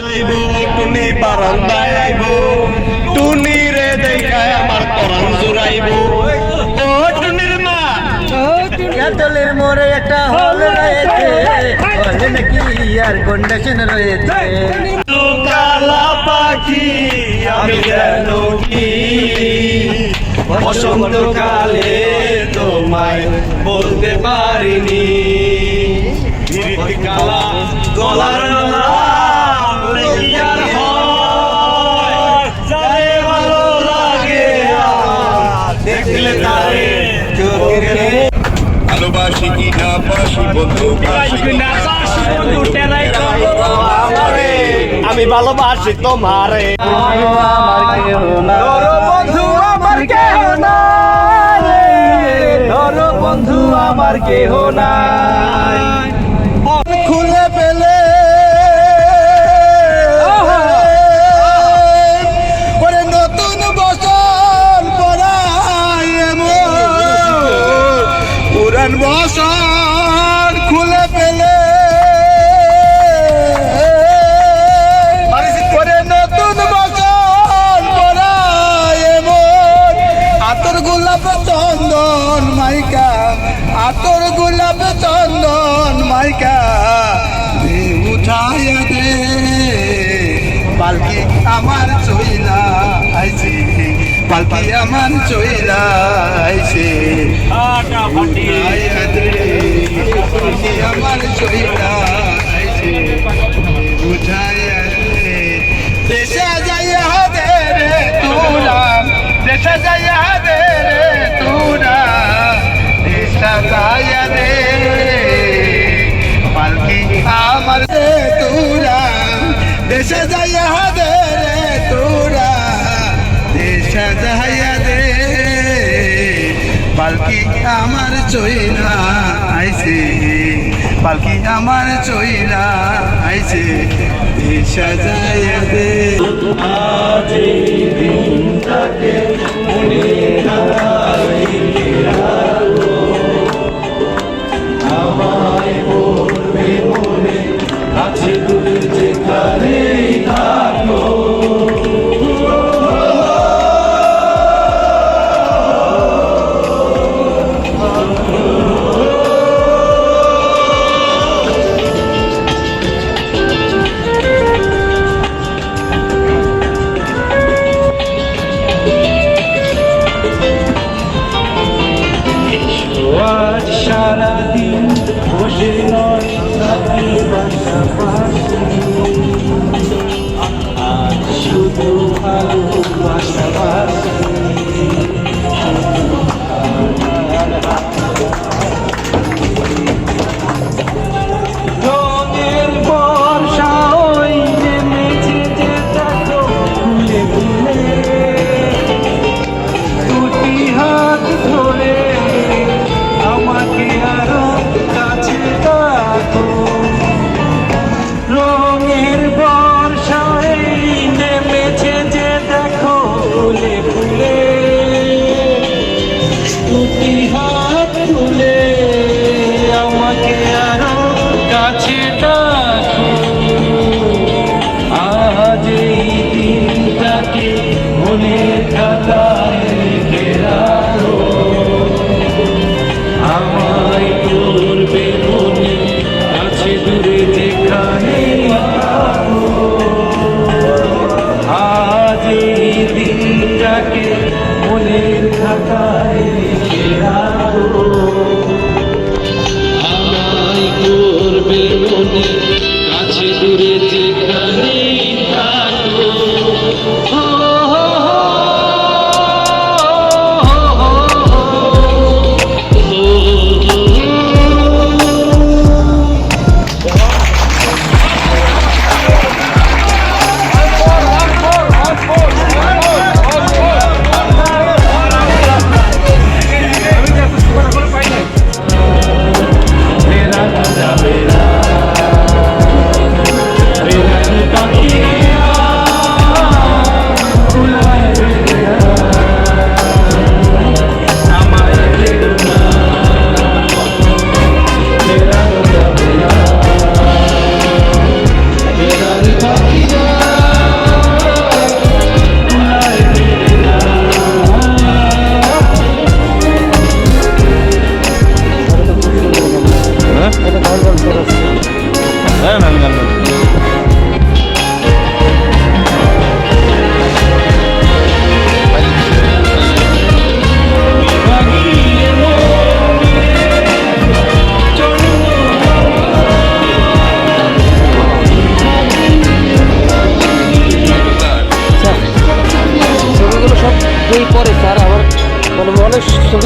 যাইব টুনি বারান্দায় আইব। টুনি রে দেখায় আমার পরাণ জুড়াইব। ও টুনির মা! কাতলের মোড়ে একটা হল রয়েছে। হলে নাকি আর কন্ডিশন রয়েছে। কালা পাখি আমি যেন কি? বসন্তকালে তোমায় বলতে পারিনি। কালা গলার ভালোবাসি কি না বাসি বন্ধু আমি ভালোবাসি তোমারে। আমার না বন্ধু আমার কেহ না বন্ধু আমার কেহ নাই। গোলাপ চন্দন মাইকা আতর গোলাপ চন্দন মাইকা দে উঠায় দে। পালকি আমার চইলা আইছে পালকি আমার চইলা আইছে। পালকি আমার চইলা আইছে। উঠাইয়া দে। দেশে যাইয়া দে রে তুরা দেশে যাইয়া দে পালকি আমার তুরা দেশে যাইয়া দে রে তুরা দেশে যাইয়া দে, পালকি আমার চইলা আইছে। পালকি আমার চইলা আইছে দেশে যাইয়া দে আজ You know not going to be able to do. আমায় করবে মনে আছে দূরে দিনটাকে মনে থাকায় আমায় করবে মনে pessoas